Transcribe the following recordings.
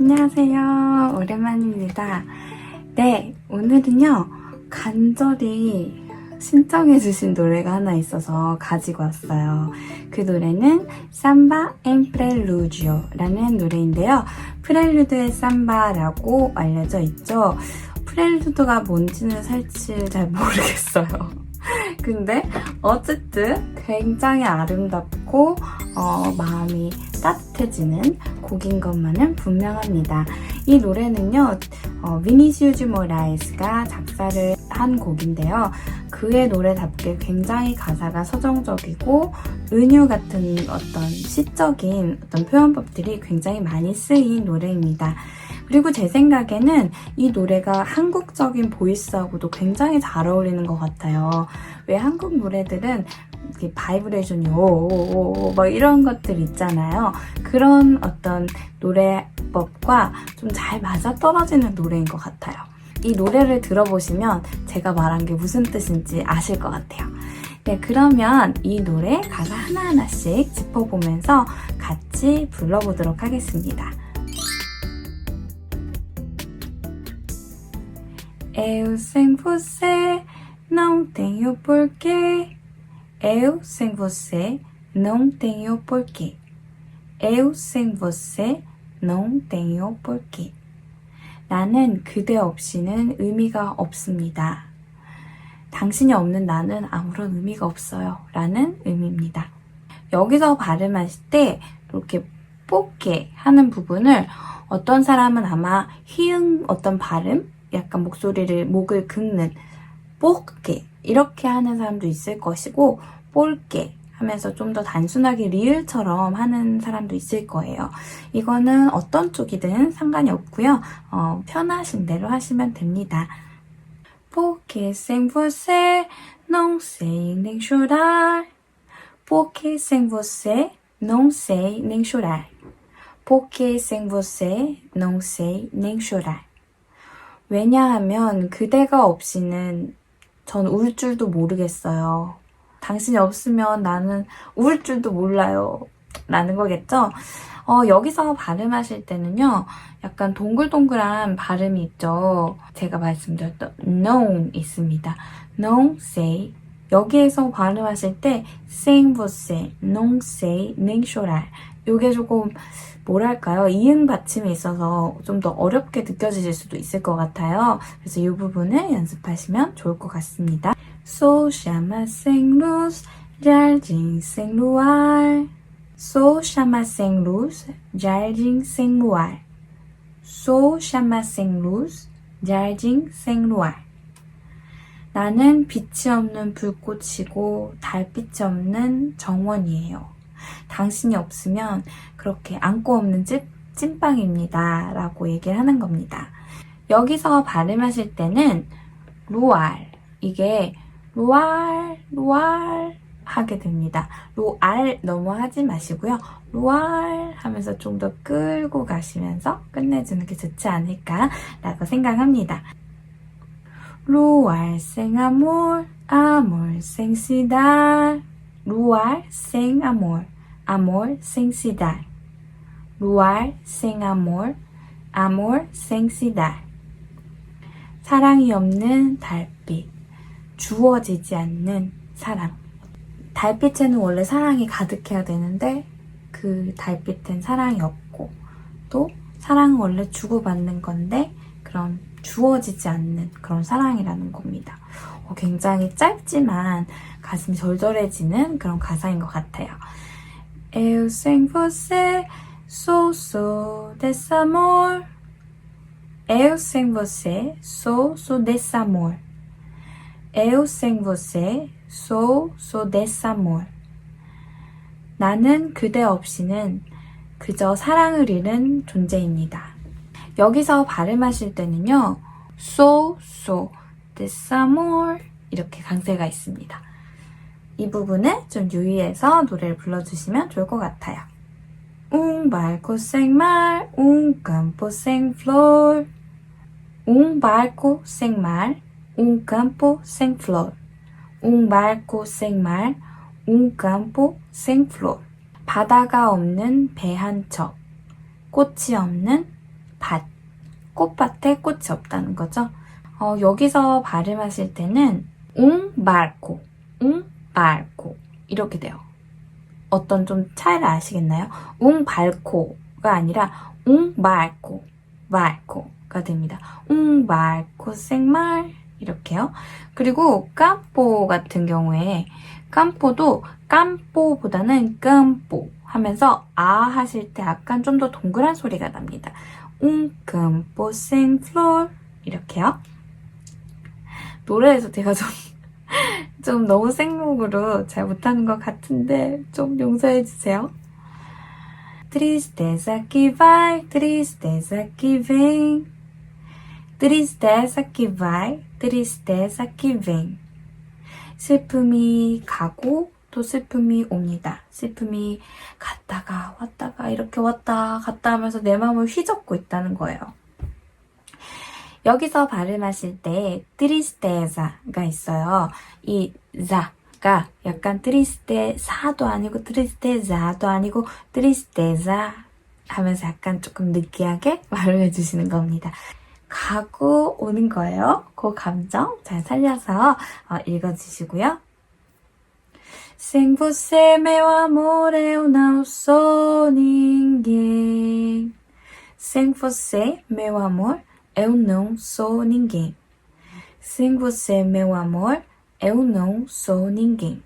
안녕하세요. 오랜만입니다. 네, 오늘은요, 간절히 신청해주신 노래가 하나 있어서 가지고 왔어요. 그 노래는 삼바 엔 프렐루지오라는 노래인데요. 프렐루드의 삼바라고 알려져 있죠. 프렐루드가 뭔지는 사실 잘 모르겠어요. 근데 어쨌든 굉장히 아름답고 어, 마음이 따뜻해지는 곡인 것만은 분명합니다. 이 노래는요, 어, 비니시우즈 모라이스가 작사를 한 곡인데요. 그의 노래답게 굉장히 가사가 서정적이고 은유 같은 어떤 시적인 어떤 표현법들이 굉장히 많이 쓰인 노래입니다. 그리고 제 생각에는 이 노래가 한국적인 보이스하고도 굉장히 잘 어울리는 것 같아요. 왜 한국 노래들은 이렇게 바이브레이션이 막 이런 것들 있잖아요. 그런 어떤 노래법과 좀 잘 맞아 떨어지는 노래인 것 같아요. 이 노래를 들어보시면 제가 말한 게 무슨 뜻인지 아실 것 같아요. 네, 그러면 이 노래 가사 하나하나씩 짚어보면서 같이 불러보도록 하겠습니다. Eu sem você não tenho porquê. Eu sem você não tenho porquê. Eu sem você não tenho porquê. 나는 그대 없이는 의미가 없습니다. 당신이 없는 나는 아무런 의미가 없어요. 라는 의미입니다. 여기서 발음하실 때 이렇게 뽑게 하는 부분을 어떤 사람은 아마 희응 어떤 발음, 약간 목소리를 목을 긁는 뽑게 이렇게 하는 사람도 있을 것이고 볼게 하면서 좀 더 단순하게 리을처럼 하는 사람도 있을 거예요. 이거는 어떤 쪽이든 상관이 없고요. 어, 편하신 대로 하시면 됩니다. Você não sei nem chorar. Porque sem você não sei nem chorar. 왜냐하면 그대가 없이는 전 울 줄도 모르겠어요. 당신이 없으면 나는 울 줄도 몰라요. 라는 거겠죠? 어, 여기서 발음하실 때는요, 약간 동글동글한 발음이 있죠. 제가 말씀드렸던 no 있습니다. no say. 여기에서 발음하실 때 sem você, non sei, nem chorar. 요게 조금 뭐랄까요? 이응 받침이 있어서 좀 더 어렵게 느껴지실 수도 있을 것 같아요. 그래서 이 부분을 연습하시면 좋을 것 같습니다. Sou chama sem luz, jardim sem luar. Sou chama sem luz, jardim sem luar. Sou chama sem luz, jardim sem luar. 나는 빛이 없는 불꽃이고 달빛이 없는 정원이에요. 당신이 없으면 그렇게 안고 없는 찐, 찐빵입니다. 라고 얘기를 하는 겁니다. 여기서 발음하실 때는 루알 이게 루알 루알 하게 됩니다. 루알 너무 하지 마시고요. 루알 하면서 좀 더 끌고 가시면서 끝내주는 게 좋지 않을까라고 생각합니다. Amor, amor sem cidade. Luar sem amor, amor sem cidade. Luar sem amor, amor sem cidade. 사랑이 없는 달빛, 주어지지 않는 사랑. 달빛에는 원래 사랑이 가득해야 되는데 그 달빛엔 사랑이 없고 또 사랑은 원래 주고받는 건데 그런 주어지지 않는 그런 사랑이라는 겁니다. 어, 굉장히 짧지만 가슴이 절절해지는 그런 가사인 것 같아요. Eu sem você sou sou desse amor. Eu sem você sou sou desse amor. Eu sem você sou sou desse amor. 나는 그대 없이는 그저 사랑을 잃은 존재입니다. 여기서 발음하실 때는요, so, so, this amor 이렇게 강세가 있습니다. 이 부분을 좀 유의해서 노래를 불러주시면 좋을 것 같아요. Un campo sem flor. Un barco sem mar, un campo sem flor. 바다가 없는 배 한 척, 꽃이 없는 밭. 꽃밭에 꽃이 없다는 거죠. 어, 여기서 발음하실 때는 웅 말고, 웅 말고 이렇게 돼요. 어떤 좀 차이를 아시겠나요? 웅 발코가 아니라 웅 말고, 말고가 됩니다. 웅 말고 생말 이렇게요. 그리고 깜뽀 같은 경우에 깜뽀도 깜뽀보다는 깜뽀 하면서 아 하실 때 약간 좀 더 동그란 소리가 납니다. 웅 깜뽀 생플롤 이렇게요. 노래에서 제가 좀, 좀 너무 생목으로 잘 못하는 것 같은데 좀 용서해 주세요. Tristeza que vai, tristeza que vem. Tristeza que vai, tristeza que vem. 슬픔이 가고 또 슬픔이 옵니다. 슬픔이 갔다가 왔다가 이렇게 왔다 갔다 하면서 내 마음을 휘젓고 있다는 거예요. 여기서 발음하실 때 트리스테자가 있어요. 이 자가 약간 트리스테사도 아니고 트리스테자도 아니고 트리스테자 하면서 약간 조금 느끼하게 발음해 주시는 겁니다. 가고 오는 거예요. 그 감정 잘 살려서 어, 읽어주시고요. Sem você, meu amor, eu não sou ninguém. Sem você, meu amor, eu não sou ninguém.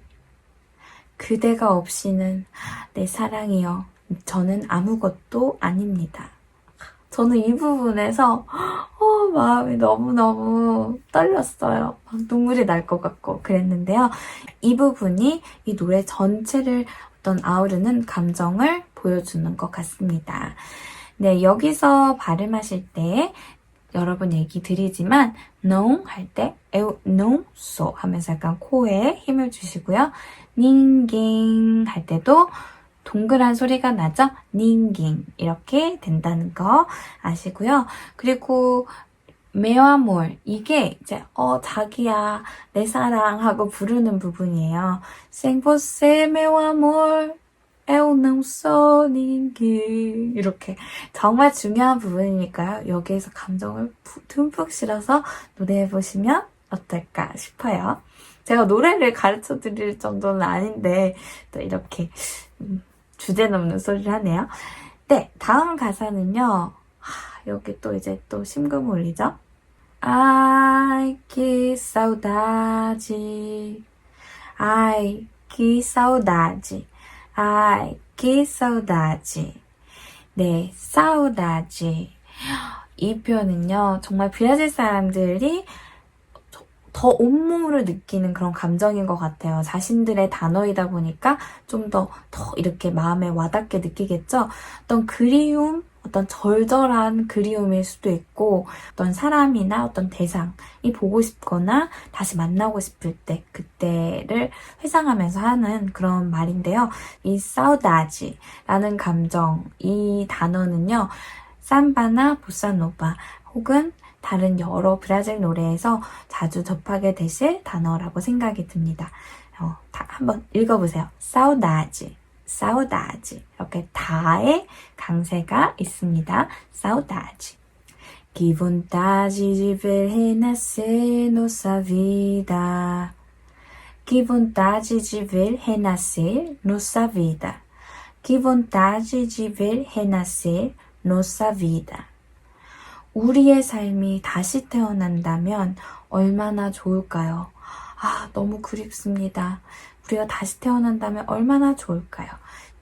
그대가 없이는 내 사랑이여, 저는 아무것도 아닙니다. 저는 이 부분에서 어, 마음이 너무너무 떨렸어요. 막 눈물이 날 것 같고 그랬는데요. 이 부분이 이 노래 전체를 어떤 아우르는 감정을 보여주는 것 같습니다. 네, 여기서 발음하실 때 여러분 얘기 드리지만 no 할때 eu não sou 하면서 약간 코에 힘을 주시고요. 닝깅 할 때도 동그란 소리가 나죠? 닝깅 이렇게 된다는 거 아시고요. 그리고 메와몰 이게 이제 어 자기야 내 사랑하고 부르는 부분이에요. 생보세 메와몰 eu não sou ninguém 이렇게 정말 중요한 부분이니까요. 여기에서 감정을 부- 듬뿍 실어서 노래해 보시면 어떨까 싶어요. 제가 노래를 가르쳐 드릴 정도는 아닌데 또 이렇게 음, 주제 넘는 소리를 하네요. 네, 다음 가사는요. 하, 여기 또 이제 또 심금 울리죠? Saudade. Ai, que saudade. Ai, que saudade. 네, saudade. 이 표현은요, 정말 브라질 사람들이 더 온몸으로 느끼는 그런 감정인 것 같아요. 자신들의 단어이다 보니까 좀 더, 더 이렇게 마음에 와닿게 느끼겠죠? 어떤 그리움, 어떤 절절한 그리움일 수도 있고, 어떤 사람이나 어떤 대상이 보고 싶거나 다시 만나고 싶을 때, 그때를 회상하면서 하는 그런 말인데요. 이 사우다지라는 감정, 이 단어는요, 삼바나 보사노바 혹은 다른 여러 브라질 노래에서 자주 접하게 되실 단어라고 생각이 듭니다. 어, 다 한번 읽어보세요. 사우다지, 사우다지. 이렇게 다의 강세가 있습니다. 사우다지. Que vontade de ver renascer nossa vida. Que vontade de ver renascer nossa vida. Que vontade de ver renascer nossa vida. 우리의 삶이 다시 태어난다면 얼마나 좋을까요? 아, 너무 그립습니다. 우리가 다시 태어난다면 얼마나 좋을까요?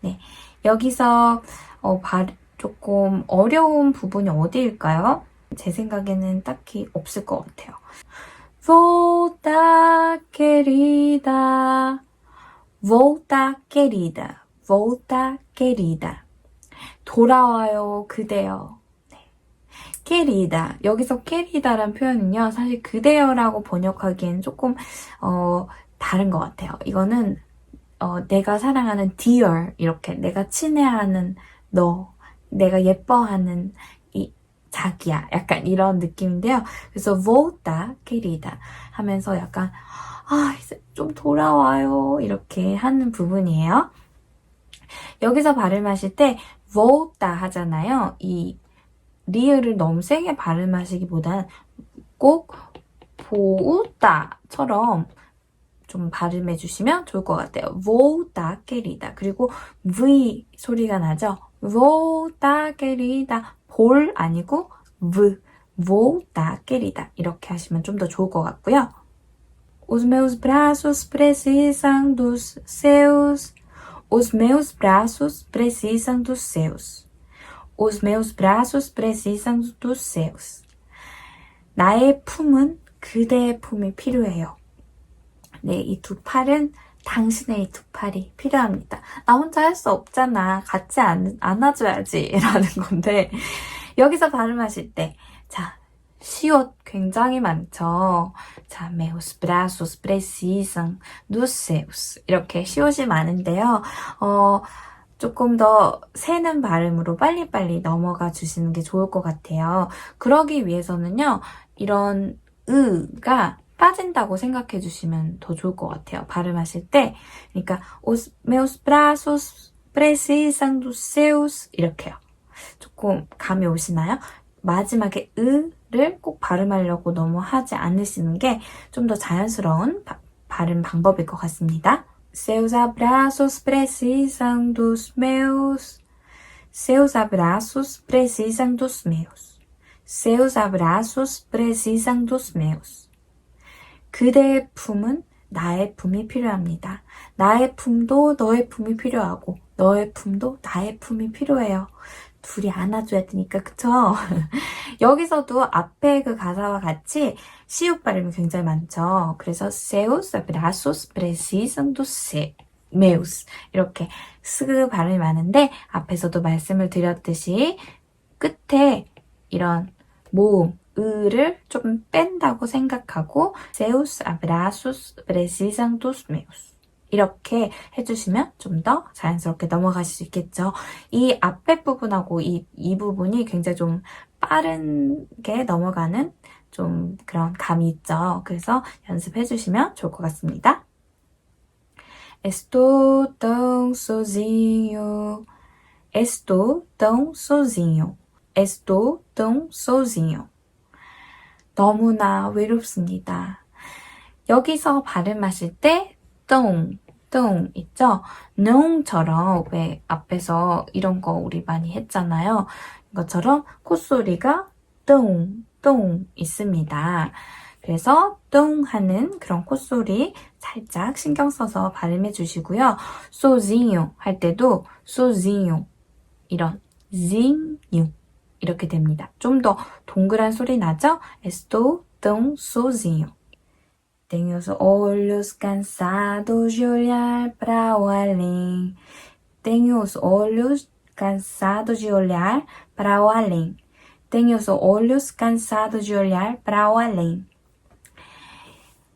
네. 여기서, 어, 발, 조금 어려운 부분이 어디일까요? 제 생각에는 딱히 없을 것 같아요. Volta, querida. Volta, querida. Volta, querida. 돌아와요, 그대여. 캐리다. 여기서 캐리다란 표현은요, 사실 그대여라고 번역하기엔 조금, 어, 다른 것 같아요. 이거는, 어, 내가 사랑하는 dear, 이렇게, 내가 친애하는 너, 내가 예뻐하는 이 자기야. 약간 이런 느낌인데요. 그래서 volta, 캐리다 하면서 약간, 아, 이제 좀 돌아와요. 이렇게 하는 부분이에요. 여기서 발음하실 때, volta 하잖아요. 이 리을을 너무 세게 발음하시기보단 꼭 보우다처럼 좀 발음해 주시면 좋을 것 같아요. 보우다 깨리다. 그리고 V 소리가 나죠? 보우다 깨리다. 볼 아니고 V. 보우다 깨리다. 이렇게 하시면 좀 더 좋을 것 같고요. Os meus braços precisam dos seus. Os meus braços precisam dos seus. Os meus braços precisam dos seus. 나의 품은 그대의 품이 필요해요. 네, 이 두 팔은 당신의 이두 팔이 필요합니다. 나 혼자 할 수 없잖아. 같이 안, 안아줘야지. 라는 건데, 여기서 발음하실 때, 자, 시옷 굉장히 많죠. 자, meus braços precisam dos seus. 이렇게 시옷이 많은데요. 어, 조금 더 새는 발음으로 빨리빨리 넘어가 주시는 게 좋을 것 같아요. 그러기 위해서는요, 이런 으가 빠진다고 생각해 주시면 더 좋을 것 같아요. 발음하실 때. 그러니까, os meus braços precisam dos seus. 이렇게요. 조금 감이 오시나요? 마지막에 으를 꼭 발음하려고 너무 하지 않으시는 게 좀 더 자연스러운 바- 발음 방법일 것 같습니다. Seus abraços precisam dos meus. Seus abraços precisam dos meus. Seus abraços precisam dos meus. 그대의 품은 나의 품이 필요합니다. 나의 품도 너의 품이 필요하고 너의 품도 나의 품이 필요해요. 둘이 안아줘야 되니까 그쵸? 여기서도 앞에 그 가사와 같이 시옷 발음이 굉장히 많죠. 그래서 seus abraços precisam 이렇게 스 발음이 많은데 앞에서도 말씀을 드렸듯이 끝에 이런 모음 으를 좀 뺀다고 생각하고 seus abraços precisam dos meus 이렇게 해주시면 좀 더 자연스럽게 넘어가실 수 있겠죠. 이 앞에 부분하고 이, 이 부분이 굉장히 좀 빠르게 넘어가는 좀 그런 감이 있죠. 그래서 연습해 주시면 좋을 것 같습니다. Estou tão sozinho. Estou tão sozinho. Estou tão sozinho. 너무나 외롭습니다. 여기서 발음하실 때 똥, 똥 있죠? 농처럼 왜 앞에서 이런 거 우리 많이 했잖아요. 이것처럼 콧소리가 똥, 똥 있습니다. 그래서 똥 하는 그런 콧소리 살짝 신경 써서 발음해 주시고요. 소징요 할 때도 소징요 이런 징요 이렇게 됩니다. 좀 더 동그란 소리 나죠? Estou tão sozinho. Tenho os olhos cansados de olhar para o além. Tenho os olhos cansados de olhar para o além. Tenho os olhos cansados de olhar para o além.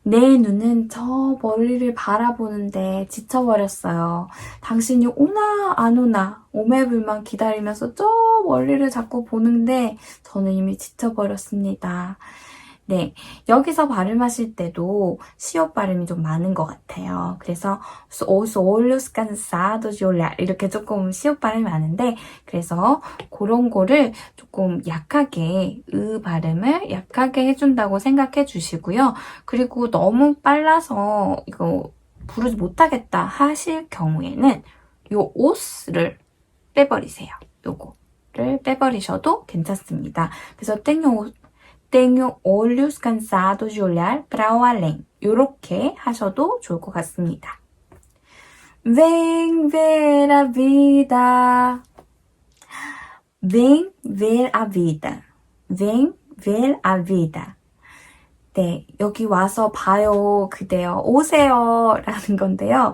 내 눈은 저 멀리를 바라보는데 지쳐버렸어요. 당신이 오나 안 오나 오매불만 기다리면서 저 멀리를 자꾸 보는데 저는 이미 지쳐버렸습니다. 네, 여기서 발음하실 때도 시옷 발음이 좀 많은 것 같아요. 그래서 olhar 이렇게 조금 시옷 발음이 많은데 그래서 그런 거를 조금 약하게 으 발음을 약하게 해준다고 생각해 주시고요. 그리고 너무 빨라서 이거 부르지 못하겠다 하실 경우에는 요 os를 빼버리세요. 요거를 빼버리셔도 괜찮습니다. 그래서 땡요 Tenho olhos cansados de olhar para o além. 이렇게 하셔도 좋을 것 같습니다. Vem ver a vida. Vem ver a vida. Vem ver a vida. 네, 여기 와서 봐요, 그대요, 오세요, 라는 건데요.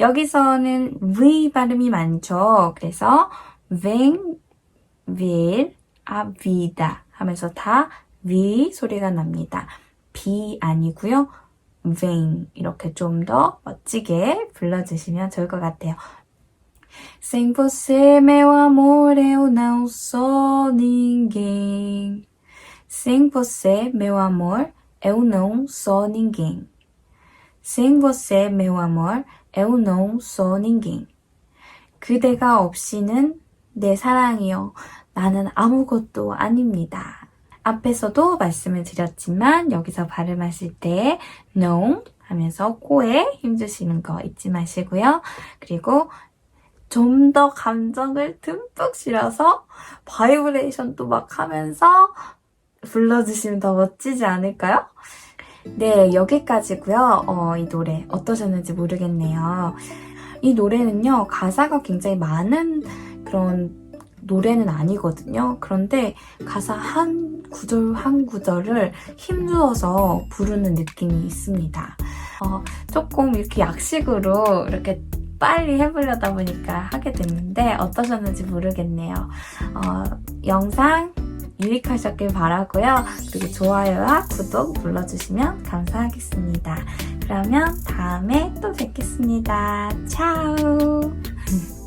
여기서는 V 발음이 많죠. 그래서 vem ver a vida 하면서 다 V 소리가 납니다. B 아니고요. vem 이렇게 좀 더 멋지게 불러주시면 좋을 것 같아요. Sem você, meu amor, eu não sou ninguém. Sem você, meu amor, eu não sou ninguém. Sem você, meu amor, eu não sou ninguém. 그대가 없이는 내 사랑이요. 나는 아무것도 아닙니다. 앞에서도 말씀을 드렸지만 여기서 발음하실 때 no 하면서 코에 힘주시는 거 잊지 마시고요. 그리고 좀 더 감정을 듬뿍 실어서 바이브레이션도 막 하면서 불러주시면 더 멋지지 않을까요? 네, 여기까지고요. 어, 이 노래 어떠셨는지 모르겠네요. 이 노래는요, 가사가 굉장히 많은 그런 노래는 아니거든요. 그런데 가사 한 구절 한 구절을 힘주어서 부르는 느낌이 있습니다. 어, 조금 이렇게 약식으로 이렇게 빨리 해보려다 보니까 하게 됐는데 어떠셨는지 모르겠네요. 어, 영상 유익하셨길 바라고요. 그리고 좋아요와 구독 눌러주시면 감사하겠습니다. 그러면 다음에 또 뵙겠습니다. 차우!